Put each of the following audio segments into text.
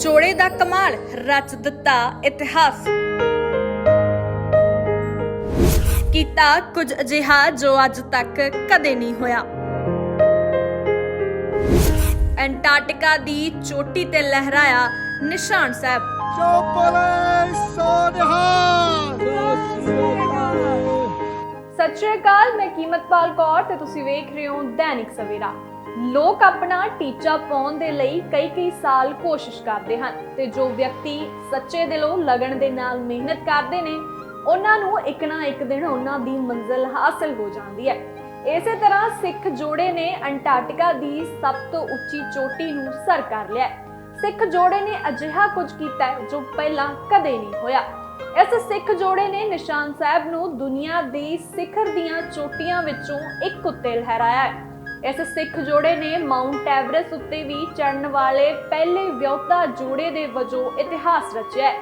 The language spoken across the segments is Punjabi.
ਜੋੜੇ ਦਾ ਕਮਾਲ, ਰਚ ਦਿੱਤਾ ਇਤਿਹਾਸ। ਕੀਤਾ ਕੁਝ ਅਜਿਹਾ ਜੋ ਅੱਜ ਤੱਕ ਕਦੇ ਨਹੀਂ ਹੋਇਆ। ਐਂਟਾਰਕਟਿਕਾ ਦੀ ਚੋਟੀ ਤੇ ਲਹਿਰਾਇਆ ਨਿਸ਼ਾਨ ਸਾਹਿਬ। ਚੋਪਲੇ ਸੋਨਿਹਾਲ ਸਤਿ ਸ਼੍ਰੀ ਅਕਾਲ, ਮੈਂ ਕੀਮਤਪਾਲ ਕੌਰ ਤੇ ਤੁਸੀਂ ਵੇਖ ਰਹੇ ਹੋ ਦੈਨਿਕ ਸਵੇਰਾ। ਲੋਕ ਆਪਣਾ ਟੀਚਾ ਪਾਉਣ ਦੇ ਲਈ ਕਈ ਕਈ ਸਾਲ ਕੋਸ਼ਿਸ਼ ਕਰਦੇ ਹਨ ਤੇ ਜੋ ਵਿਅਕਤੀ ਸੱਚੇ ਦਿਲੋਂ ਲਗਨ ਦੇ ਨਾਲ ਮਿਹਨਤ ਕਰਦੇ ਨੇ, ਉਹਨਾਂ ਨੂੰ ਇੱਕ ਨਾ ਇੱਕ ਦਿਨ ਉਹਨਾਂ ਦੀ ਮੰਜ਼ਿਲ ਹਾਸਲ ਹੋ ਜਾਂਦੀ ਹੈ। ਇਸੇ ਤਰ੍ਹਾਂ ਸਿੱਖ ਜੋੜੇ ਨੇ ਅੰਟਾਰਕਟਿਕਾ ਦੀ ਸਭ ਤੋਂ ਉੱਚੀ ਚੋਟੀ ਨੂੰ ਸਰ ਕਰ ਲਿਆ ਸਿੱਖ ਜੋੜੇ ਨੇ ਅਜਿਹਾ ਕੁਝ ਕੀਤਾ ਜੋ ਪਹਿਲਾਂ ਕਦੇ ਨਹੀਂ ਹੋਇਆ। ਇਸ ਸਿੱਖ ਜੋੜੇ ਨੇ ਨਿਸ਼ਾਨ ਸਾਹਿਬ ਨੂੰ ਦੁਨੀਆ ਦੀ ਸਿਖਰ ਦੀਆਂ ਚੋਟੀਆਂ ਵਿੱਚੋਂ ਇੱਕ ਉੱਤੇ ਲਹਿਰਾਇਆ ਹੈ। ਇਸ ਸਿੱਖ ਜੋੜੇ ਨੇ ਮਾਊਂਟ ਐਵਰੈਸਟ ਉੱਤੇ ਵੀ ਚੜ੍ਹਨ ਵਾਲੇ ਪਹਿਲੇ ਵਿਆਹੁਤਾ ਜੋੜੇ ਦੇ ਵਜੋਂ ਇਤਿਹਾਸ ਰਚਿਆ ਹੈ।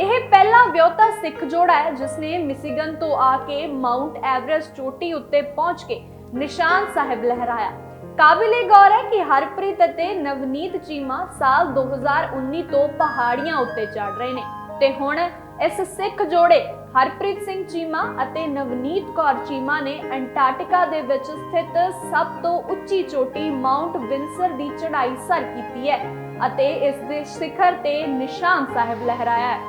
ਇਹ ਪਹਿਲਾ ਵਿਆਹੁਤਾ ਸਿੱਖ ਜੋੜਾ ਹੈ ਜਿਸ ਨੇ ਮਿਸੀਗਨ ਤੋਂ ਆ ਕੇ ਮਾਊਂਟ ਐਵਰੈਸਟ ਚੋਟੀ ਉੱਤੇ ਪਹੁੰਚ ਕੇ ਨਿਸ਼ਾਨ ਸਾਹਿਬ ਲਹਿਰਾਇਆ। ਕਾਬਿਲੇ ਗੌਰ ਹੈ ਕਿ ਹਰਪ੍ਰੀਤ ਅਤੇ ਨਵਨੀਤ ਚੀਮਾ ਸਾਲ 2019 ਤੋਂ ਪਹਾੜੀਆਂ ਉੱਤੇ ਚੜ ਰਹੇ ਨੇ। ਤੇ ਹੁਣ ਇਸ ਸਿੱਖ ਜੋੜੇ ਹਰਪ੍ਰੀਤ ਸਿੰਘ ਚੀਮਾ ਅਤੇ ਨਵਨੀਤ ਕੌਰ ਚੀਮਾ ਨੇ ਅੰਟਾਰਕਟਿਕਾ ਦੇ ਵਿੱਚ ਸਥਿਤ ਸਭ ਤੋਂ ਉੱਚੀ ਚੋਟੀ ਮਾਊਂਟ ਵਿੰਸਰ ਦੀ ਚੜ੍ਹਾਈ ਸਰ ਕੀਤੀ ਹੈ ਅਤੇ ਇਸ ਦੇ ਸਿਖਰ ਤੇ ਨਿਸ਼ਾਨ ਸਾਹਿਬ ਲਹਿਰਾਇਆ ਹੈ।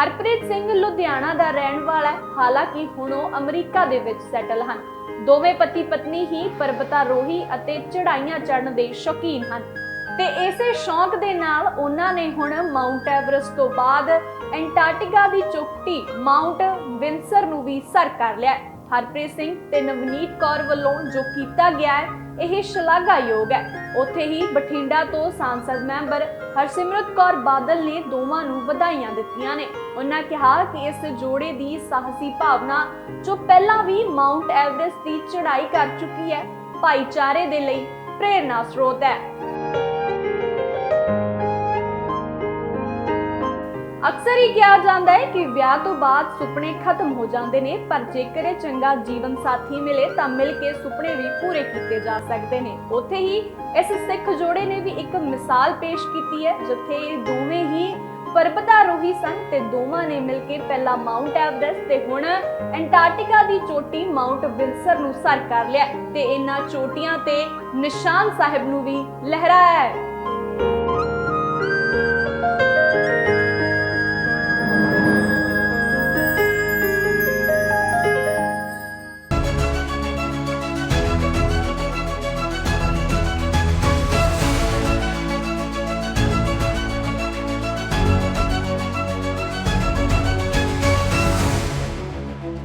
ਹਰਪ੍ਰੀਤ ਸਿੰਘ ਲੁਧਿਆਣਾ ਦਾ ਰਹਿਣ ਵਾਲਾ ਹੈ, ਹਾਲਾਂਕਿ ਹੁਣ ਉਹ ਅਮਰੀਕਾ ਦੇ ਵਿੱਚ ਸੈਟਲ ਹਨ। ਦੋਵੇਂ ਪਤੀ ਪਤਨੀ ਹੀ ਪਰਬਤਾਰੋਹੀ ਅਤੇ ਚੜ੍ਹਾਈਆਂ ਚੜ੍ਹਨ ਦੇ ਸ਼ੌਕੀਨ ਹਨ। ਤੇ ਇਸੇ ਸ਼ੌਂਕ ਦੇ ਨਾਲ ਉਹਨਾਂ ਨੇ ਹੁਣ ਮਾਊਂਟ ਐਵਰੈਸਟ ਤੋਂ ਬਾਅਦ ਐਂਟਾਰਕਟਿਕਾ ਦੀ ਚੋਟੀ ਮਾਊਂਟ ਵਿੰਸਰ ਨੂੰ ਵੀ ਸਰ ਕਰ ਲਿਆ ਹਰਪ੍ਰੀਤ ਸਿੰਘ ਤੇ ਨਵਨੀਤ ਕੌਰ ਵੱਲੋਂ ਜੋ ਕੀਤਾ ਗਿਆ ਹੈ, ਇਹ ਸ਼ਲਾਘਾਯੋਗ ਹੈ। ਉੱਥੇ ਹੀ ਬਠਿੰਡਾ ਤੋਂ ਸਾਂਸਦ ਮੈਂਬਰ ਹਰਸਿਮਰਤ ਕੌਰ ਬਾਦਲ ਨੇ ਦੋਵਾਂ ਨੂੰ ਵਧਾਈਆਂ ਦਿੱਤੀਆਂ ਨੇ। ਉਹਨਾਂ ਕਿਹਾ ਕਿ ਇਸ ਜੋੜੇ ਦੀ ਸਾਹਸੀ ਭਾਵਨਾ ਜੋ ਪਹਿਲਾਂ ਵੀ ਮਾਊਂਟ ਐਵਰੈਸਟ ਦੀ ਚੜ੍ਹਾਈ ਕਰ ਚੁੱਕੀ ਹੈ, ਭਾਈਚਾਰੇ ਦੇ ਲਈ ਪ੍ਰੇਰਨਾ ਸਰੋਤ ਹੈ। ਅਕਸਰ ਹੀ ਕਿਹਾ ਜਾਂਦਾ ਹੈ ਕਿ ਵਿਆਹ ਤੋਂ ਬਾਅਦ ਸੁਪਨੇ ਖਤਮ ਹੋ ਜਾਂਦੇ ਨੇ, ਪਰ ਜੇਕਰ ਇਹ ਚੰਗਾ ਜੀਵਨ ਸਾਥੀ ਮਿਲੇ ਤਾਂ ਮਿਲ ਕੇ ਸੁਪਨੇ ਵੀ ਪੂਰੇ ਕੀਤੇ ਜਾ ਸਕਦੇ ਨੇ। ਉੱਥੇ ਹੀ ਇਸ ਸਿੱਖ ਜੋੜੇ ਨੇ ਵੀ ਇੱਕ ਮਿਸਾਲ ਪੇਸ਼ ਕੀਤੀ ਹੈ, ਜਿੱਥੇ ਇਹ ਦੋਵੇਂ ਹੀ ਪਰਬਤਾਰੋਹੀ ਸਨ ਤੇ ਦੋਵਾਂ ਨੇ ਮਿਲ ਕੇ ਪਹਿਲਾਂ ਮਾਊਂਟ ਐਵਰੈਸਟ ਤੇ ਹੁਣ ਐਂਟਾਰਕਟਿਕਾ ਦੀ ਚੋਟੀ ਮਾਊਂਟ ਵਿੰਸਰ ਨੂੰ ਸਰ ਕਰ ਲਿਆ ਤੇ ਇਹਨਾਂ ਚੋਟੀਆਂ ਤੇ ਨਿਸ਼ਾਨ ਸਾਹਿਬ ਨੂੰ ਵੀ ਲਹਿਰਾ